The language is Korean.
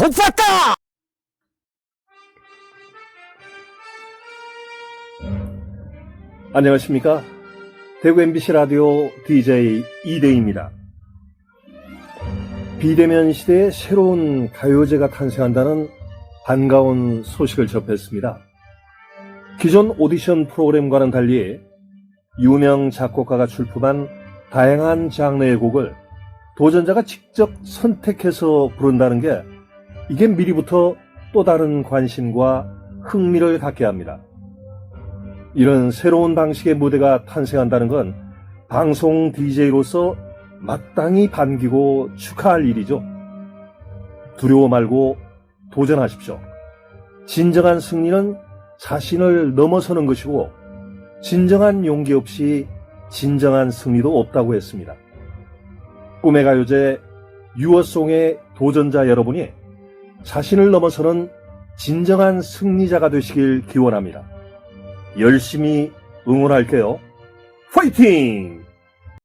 못 봤다! 안녕하십니까. 대구 MBC 라디오 DJ 이대입니다. 비대면 시대에 새로운 가요제가 탄생한다는 반가운 소식을 접했습니다. 기존 오디션 프로그램과는 달리 유명 작곡가가 출품한 다양한 장르의 곡을 도전자가 직접 선택해서 부른다는 게 이게 미리부터 또 다른 관심과 흥미를 갖게 합니다. 이런 새로운 방식의 무대가 탄생한다는 건 방송 DJ로서 마땅히 반기고 축하할 일이죠. 두려워 말고 도전하십시오. 진정한 승리는 자신을 넘어서는 것이고, 진정한 용기 없이 진정한 승리도 없다고 했습니다. 꿈의 가요제 유어송의 도전자 여러분이 자신을 넘어서는 진정한 승리자가 되시길 기원합니다. 열심히 응원할게요. 파이팅!